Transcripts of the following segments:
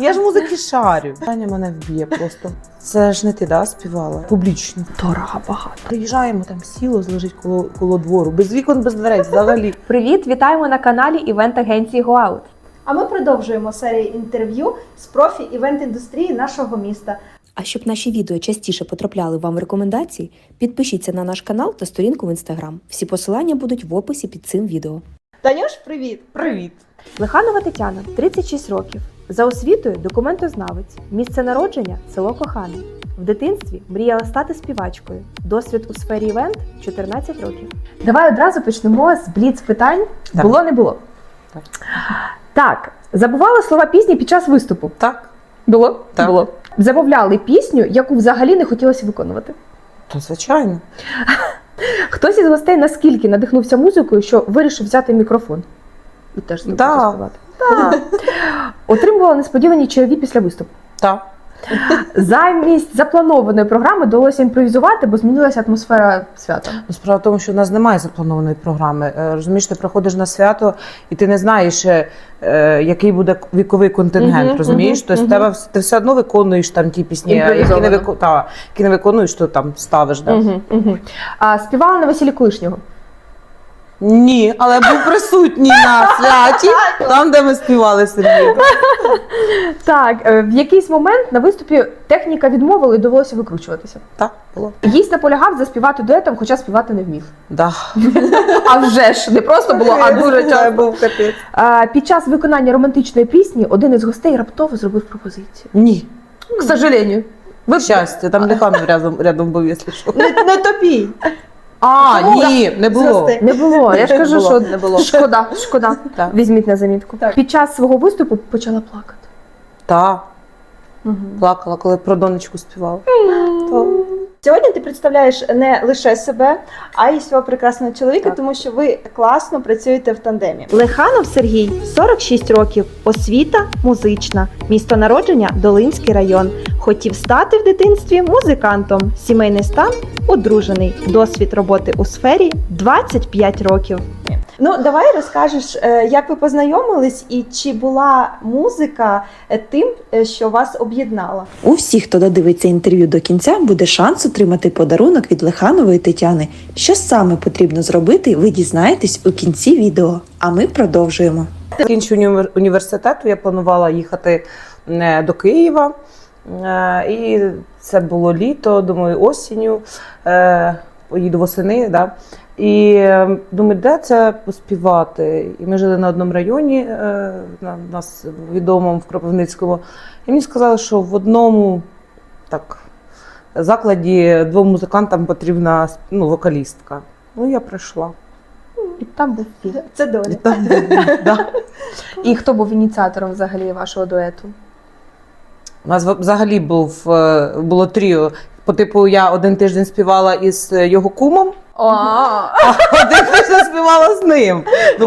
Я ж музики шарю. Таня мене вб'є просто. Це ж не ти, да, співала? Публічно. Дорого багато. Приїжджаємо, там сіло лежить коло, коло двору. Без вікон, без дверей, взагалі. Привіт, вітаємо на каналі івент агенції GoOut. А ми продовжуємо серію інтерв'ю з профі івент індустрії нашого міста. А щоб наші відео частіше потрапляли вам в рекомендації, підпишіться на наш канал та сторінку в інстаграм. Всі посилання будуть в описі під цим відео. Танюш, привіт! Привіт. Лиханова Тетяна, 36 років. За освітою документознавець. Місце народження село Кохане. В дитинстві мріяла стати співачкою. Досвід у сфері івент 14 років. Давай одразу почнемо з бліц питань. Так. Було не було. Так. Так, забували слова пісні під час виступу. Так, Було? Так. Було. Замовляли пісню, яку взагалі не хотілося виконувати. то звичайно. Хтось із гостей наскільки надихнувся музикою, що вирішив взяти мікрофон. І теж да. співати. Так. Отримувала несподівані чайові після виступу. Так. Замість запланованої програми довелося імпровізувати, бо змінилася атмосфера свята. Ну, Справа в тому, що у нас немає запланованої програми. Е, Розумієш, ти приходиш на свято, і ти не знаєш, е, е, який буде віковий контингент. Мгм, розумієш? мгм, тобто мгм. тебе вс- ти все одно виконуєш там ті пісні, які не, Імпровізовано. вику... та, які не виконуєш, то там ставиш. Да? Угу, угу. А, співала на весіллі колишнього. Ні, але був присутній на святі, там, де ми співали Сергій. Так, е, в якийсь момент на виступі техніка відмовила і довелося викручуватися. Так, було. Гість наполягав заспівати дуетом, хоча співати не вмів. Да. А вже ж не просто було, а дуже Це часто. був капець. Під час виконання романтичної пісні один із гостей раптово зробив пропозицію. Ні. К сожалению. Ви... Щастя, там Лиханов рядом, рядом був, якщо що. Не, не топій! А, ні, не було. Зрости. Не було. Я ж кажу, було, що не було. шкода, шкода. Так. Візьміть на замітку. Так. Під час свого виступу почала плакати. Так, плакала, коли про донечку співала. То- Сьогодні ти представляєш не лише себе, а й свого прекрасного чоловіка, Так. тому що ви класно працюєте в тандемі. Леханов Сергій 46 років, освіта музична, місто народження Долинський район. Хотів стати в дитинстві музикантом. Сімейний стан одружений. Досвід роботи у сфері 25 років. Ну, давай розкажеш, е, як ви познайомились і чи була музика е, тим, е, що вас об'єднала? У всіх, хто додивиться інтерв'ю до кінця, буде шанс отримати подарунок від Леханової Тетяни. Що саме потрібно зробити, ви дізнаєтесь у кінці відео. А ми продовжуємо. Закінченню університету я планувала їхати до Києва. Е, І це було літо, думаю, осінню. е, Поїду восени. Да? І е, думаю, де це поспівати? І ми жили на одному районі, на нас відомому в Кропивницькому. І мені сказали, що в одному так, закладі двом музикантам потрібна ну, вокалістка. Ну, я прийшла. І там був фільм. Це доля. І там, да. І хто був ініціатором взагалі вашого дуету? У нас взагалі був, е, було тріо. По типу, я один тиждень співала із е, його кумом, один тиждень співала з ним. Ну,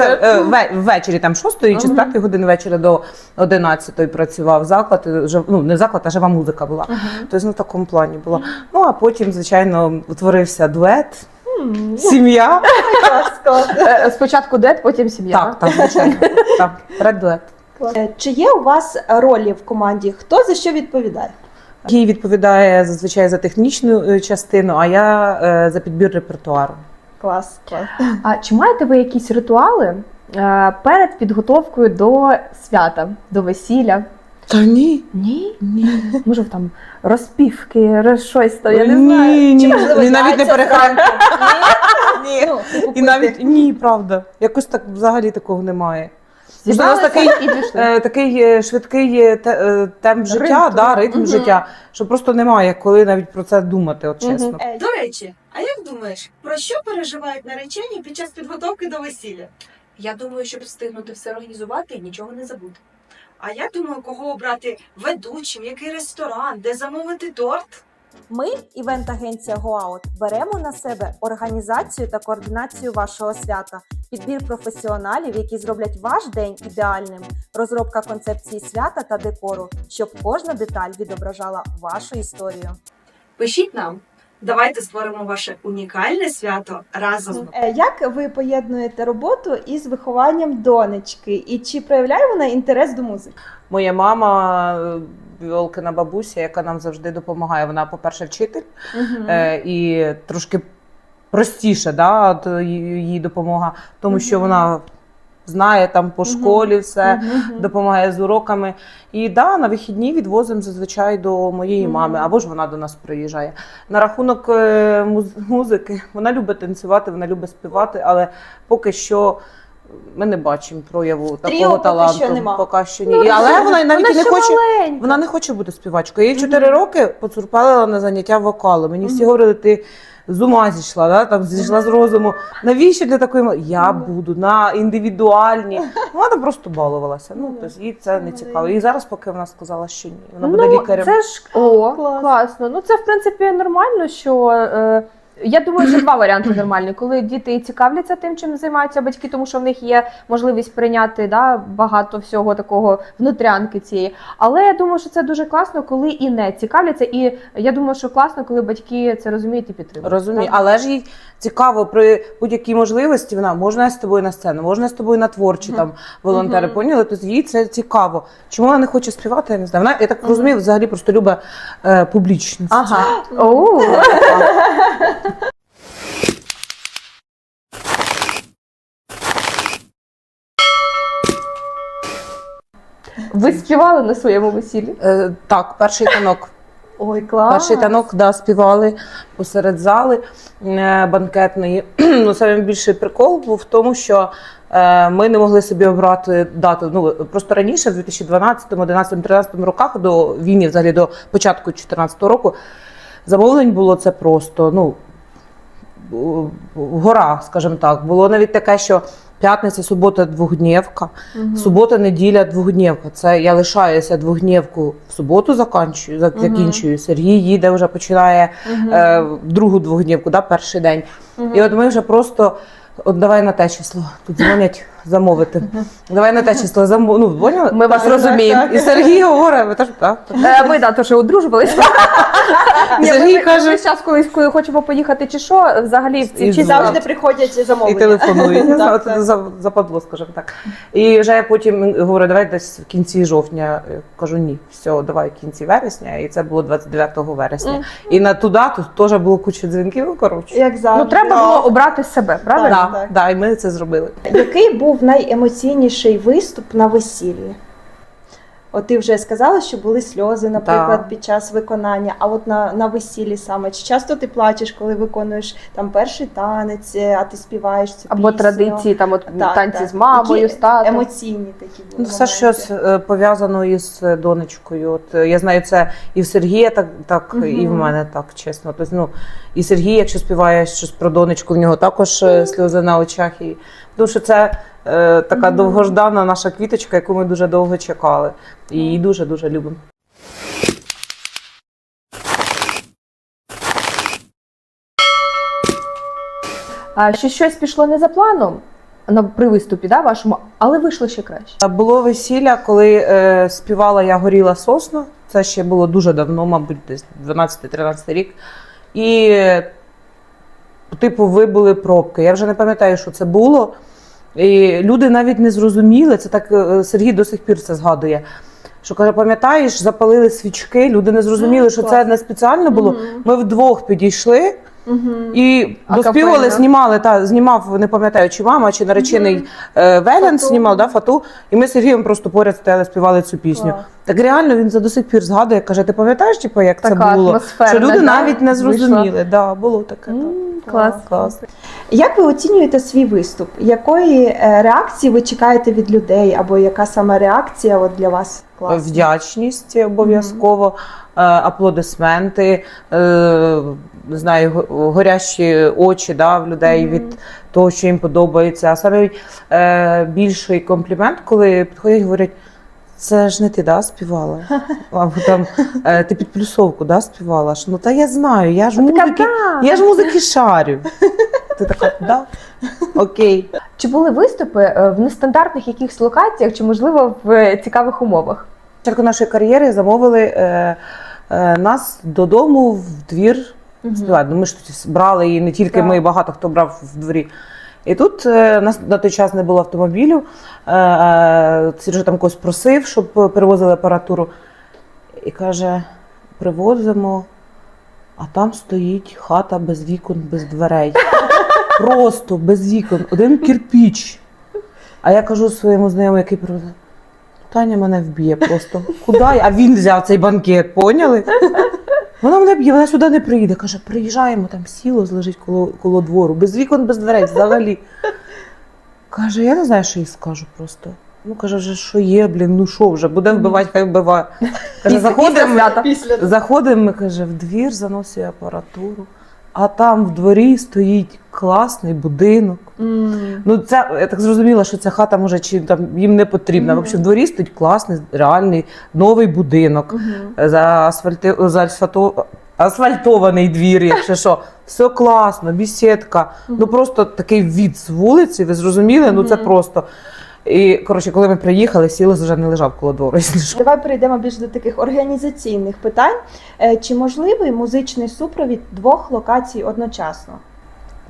е, ввечері там 6 чи з Мгм. 5 години вечора до 11 працював заклад. жив- Ну, не заклад, а жива музика була. Тобто, в такому плані було. Ну, а потім, звичайно, утворився дует, сім'я. Спочатку дует, потім сім'я. Так, так, звичайно. Так, редует. Е, Чи є у вас ролі в команді? Хто за що відповідає? Який відповідає зазвичай за технічну е, частину, а я е, за підбір репертуару. Клас, клас. А чи маєте ви якісь ритуали перед підготовкою до свята, до весілля? Та ні. Ні. Ні. Може, там розпівки, роз- щось там, я не ні, знаю. Ні, Чи, можливо, ні, навіть не яйця перехрестя. Ні. Ну, І навіть ні, правда. Якось так взагалі такого немає. Зібралися Можливо, у нас такий, і пішли. Е, такий е, швидкий е, те- е, темп життя, Ритм. да, ритм Мгм. життя, що просто немає коли навіть про це думати, от Мгм. чесно. Е, До речі, а як думаєш, про що переживають наречені під час підготовки до весілля? Я думаю, щоб встигнути все організувати і нічого не забути. А я думаю, кого обрати ведучим, який ресторан, де замовити торт. Ми, івент-агенція GoOut, беремо на себе організацію та координацію вашого свята, підбір професіоналів, які зроблять ваш день ідеальним, розробка концепції свята та декору, щоб кожна деталь відображала вашу історію. Пишіть нам Давайте створимо ваше унікальне свято разом. Е, Як ви поєднуєте роботу із вихованням донечки? І чи проявляє вона інтерес до музики? Моя мама, Віолкина бабуся, яка нам завжди допомагає. Вона, по-перше, вчитель е, і трошки простіше, да, її допомога, тому що вона знає там по школі все. Мгм. допомагає з уроками. І да, на вихідні відвозимо зазвичай до моєї Мгм. мами, або ж вона до нас приїжджає. На рахунок е, муз- музики, вона любить танцювати, вона любить співати, але поки що. Ми не бачимо прояву такого Тріо поки таланту. що нема. Поки що ні. І- але вона навіть і не ще хоче. маленька. Вона не хоче бути співачкою. Я їй 4 роки поцурпалила на заняття вокалу. Мені всі говорили, ти з ума зійшла, да? там зійшла з розуму. Навіщо для такої мал- Я буду на індивідуальні. Вона просто балувалася. Ну, тобто їй це не цікаво. І зараз, поки вона сказала, що ні. Вона буде ну, лікарем. Це ж о, Клас. класно. Ну це в принципі нормально, що. Е, я думаю, що два варіанти нормальні, коли діти цікавляться тим, чим займаються батьки, тому що в них є можливість прийняти да, багато всього такого внутрянки цієї. Але я думаю, що це дуже класно, коли і не цікавляться. І я думаю, що класно, коли батьки це розуміють і підтримують. Розумію, Так? але ж їй цікаво при будь-якій можливості. Вона можна я з тобою на сцену, можна з тобою на творчі там волонтери. Мгм. Поняли? Тобто їй це цікаво. Чому вона не хоче співати? Я не знаю. Вона я так розумію, взагалі просто любить е, публічність. Ага. Ви співали на своєму весіллі? Е, так, перший танок. Ой, клас. Перший танок да, співали посеред зали е, банкетної. ну, саме більший прикол був в тому, що е, ми не могли собі обрати дату. Ну, просто раніше, в 2012, 11, 13 роках, до війни, взагалі до початку 2014 року, замовлень було це просто. ну, Гора, скажімо так. Було навіть таке, що п'ятниця, субота, двохдневка. Субота, неділя, двохдневка. Це я лишаюся двохдневку в суботу, закінчую, закінчую. закінчую. Сергій їде вже починає е, другу двохдневку, да, перший день. І от ми вже просто. От давай на те число. Тут дзвонять замовити. Давай на те число замов... Ну, поняли? Ми вас розуміємо. І Сергій говорить, ви теж так. Е, Ми да, то що одружувалися. Ні, Сергій ми, каже- ми зараз, коли коли хочемо поїхати чи що, взагалі І Чи завжди приходять І замовлення? Так, за, так. западло, скажімо так. І вже я потім говорю, давай десь в кінці жовтня. Кажу, ні, все, давай в кінці вересня. І це було 29 вересня. І на ту дату теж було куча дзвінків. Ну, коротше. Як завжди. Ну треба було обрати себе, правильно? Да, так. да, і ми це зробили. Який був найемоційніший виступ на весіллі? От ти вже сказала, що були сльози, наприклад, Так. під час виконання. А от на, на весіллі саме чи часто ти плачеш, коли виконуєш там перший танець, е, а ти співаєш цю Або пісню? традиції, там от Так, танці так. з мамою, з татом. емоційні такі були Ну, все моменти? щось е, пов'язано із е, донечкою. От я знаю, це і в Сергія так, так і в мене так, чесно. Тобто, ну, і Сергій, якщо співає щось про донечку, в нього також сльози на очах. І... Тому що це е, така Мгм. довгождана наша квіточка, яку ми дуже довго чекали. І її дуже-дуже любимо. А що щось пішло не за планом на при виступі, да, вашому, але вийшло ще краще. Було весілля, коли е, співала я горіла сосна. Це ще було дуже давно, мабуть, десь 12-13 рік. І, типу, вибули пробки. Я вже не пам'ятаю, що це було. І люди навіть не зрозуміли. Це так е, Сергій до сих пір це згадує. Що каже, пам'ятаєш, запалили свічки, люди не зрозуміли, що це не спеціально було. Ми вдвох підійшли і доспівали, знімали, та знімав, не пам'ятаю, чи мама, чи наречений е, Велен Фату. знімав, да, фату. І ми з Сергієм просто поряд стояли, співали цю пісню. Клас. Так реально він за до сих пір згадує, каже: ти пам'ятаєш, типу, як Така це було? Що люди да, навіть не зрозуміли. Да, було таке. М, так. Клас. Клас. Як ви оцінюєте свій виступ? Якої е, реакції ви чекаєте від людей, або яка саме реакція от для вас класна? Вдячність обов'язково, е, аплодисменти, е, не знаю, горящі очі да, в людей Мгм. від того, що їм подобається. А саме більший комплімент, коли підходять і говорять. Це ж не ти да, співала? Або там е, ти під плюсовку да, співала? Ну та я знаю, я ж музики, «Да». я ж музики шарю. Ти така, да? Окей. Чи були виступи е, в нестандартних якихось локаціях, чи можливо в е, цікавих умовах? початку нашої кар'єри замовили е, е, нас додому в двір. Ну, ми ж тут брали і не тільки Так. ми, багато хто брав в дворі. І тут е, нас на той час не було автомобілів. Е, е, Сережа там когось просив, щоб перевозили апаратуру. І каже: привозимо, а там стоїть хата без вікон, без дверей. Просто без вікон, один кирпіч. А я кажу своєму знайомому, який привезе. Таня мене вб'є просто. Куди? А він взяв цей банкет, поняли? Вона мене б'є, вона сюди не приїде. Каже, приїжджаємо, там сіло лежить коло, коло двору, без вікон, без дверей, взагалі. Каже, я не знаю, що їй скажу просто. Ну, каже, вже що є, блін, ну що вже, буде вбивати, хай вбиває. Каже, заходимо, заходимо, ми, каже, в двір, заносить апаратуру, а там в дворі стоїть класний будинок. Ну, це я так зрозуміла, що ця хата може чи там їм не потрібна. Мгм. Взагалі, в дворі стоїть класний, реальний новий будинок. За асфальти... за асфальто... асфальтований двір, якщо що. Все класно, бісідка. Ну просто такий від з вулиці, ви зрозуміли? Ну це просто. І коротше, коли ми приїхали, сілос вже не лежав коло двору. Давай перейдемо більш до таких організаційних питань. Е, Чи можливий музичний супровід двох локацій одночасно?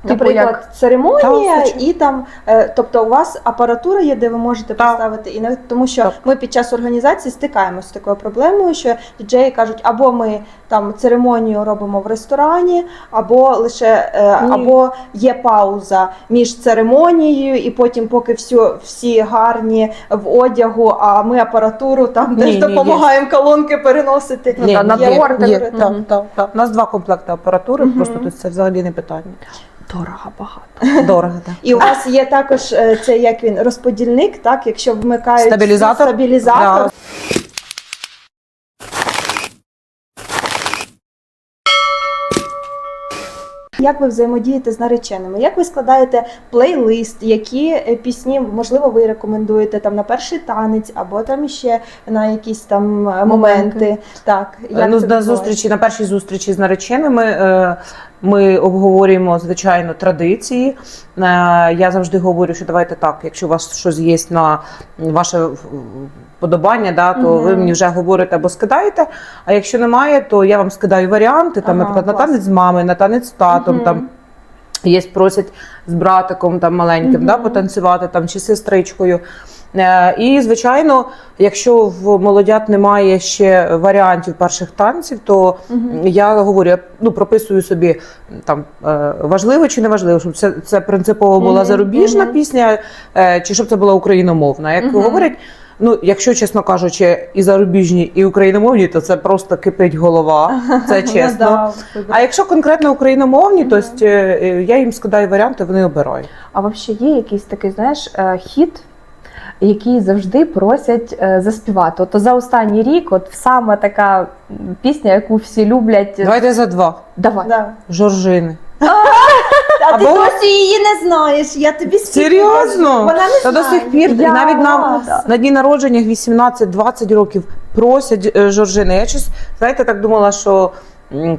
Типу Наприклад, церемонія Так, звичайно. і там, е, тобто у вас апаратура є, де ви можете Так. поставити, і навіть тому що Так. ми під час організації стикаємося з такою проблемою, що діджеї кажуть, або ми там церемонію робимо в ресторані, або лише е, Ні. або є пауза між церемонією, і потім, поки всі, всі гарні в одягу, а ми апаратуру там Ні, теж ні, допомагаємо колонки переносити. Ні, Є є, є, Мгм. так, так, так. У нас два комплекти апаратури, Мгм. просто тут це взагалі не питання. Дорого багато. Дорого, так. І у вас є також е, це як він розподільник, так якщо вмикають Стабілізатор? стабілізатор. Да. Як ви взаємодієте з нареченими? Як ви складаєте плейлист? Які е, пісні можливо ви рекомендуєте там на перший танець, або там іще на якісь там е, моменти? Так, як ну, на зустрічі, на першій зустрічі з нареченими ми обговорюємо звичайно традиції. Е, Я завжди говорю, що давайте так, якщо у вас щось є на ваше подобання, да, то ви мені вже говорите або скидаєте. А якщо немає, то я вам скидаю варіанти, там, Ага, наприклад, на танець з мамою, на танець з татом. Мгм. Там, Є просять з братиком там маленьким да, потанцювати там чи сестричкою. Е, І звичайно, якщо в молодят немає ще варіантів перших танців, то Мгм. я говорю, я ну прописую собі там е, важливо чи не важливо, щоб це, це принципово була зарубіжна мгм. пісня, е, чи щоб це була україномовна. Як Мгм. говорять, ну якщо чесно кажучи, і зарубіжні, і україномовні, то це просто кипить голова. Це Ну, чесно. А якщо конкретно україномовні, то я їм скидаю варіанти, вони обирають. А взагалі є якийсь такий, знаєш, е, який завжди просять е, заспівати. От за останній рік, от саме така пісня, яку всі люблять. Давайте за два. Давай. Да. Жоржини. А ти Або- досі її не знаєш. Я тобі Серйозно? Вона не Та до сих пір і Я навіть на, на дні народження 18-20 років просять е, Жоржини. Я щось, знаєте, так думала, що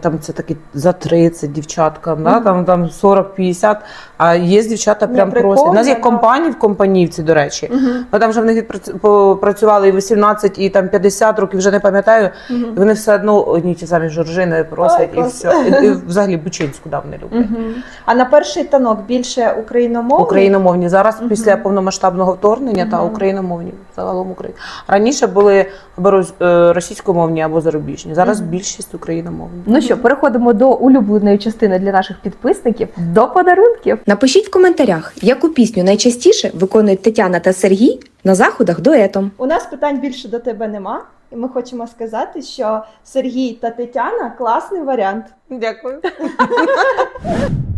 там це такі за 30 дівчаткам, да? там, там 40-50, а є дівчата прям прикольно, просять. У нас є компанії в компанівці, до речі. Мгм. Ну, там вже в них попрацювали і 18, і там 50 років, вже не пам'ятаю. Мгм. І вони все одно одні ті самі Жоржини просять, Ой, і все. І, і взагалі Бучинську давно не люблять. Мгм. А на перший танок більше україномовний? Україномовні зараз Мгм. після повномасштабного вторгнення та україномовні загалом Україна. Раніше були або е, російськомовні або зарубіжні. Зараз Мгм. більшість україномовні. Ну що, переходимо до улюбленої частини для наших підписників до подарунків. Напишіть в коментарях, яку пісню найчастіше виконують Тетяна та Сергій на заходах дуетом. У нас питань більше до тебе нема. І ми хочемо сказати, що Сергій та Тетяна класний варіант. Дякую.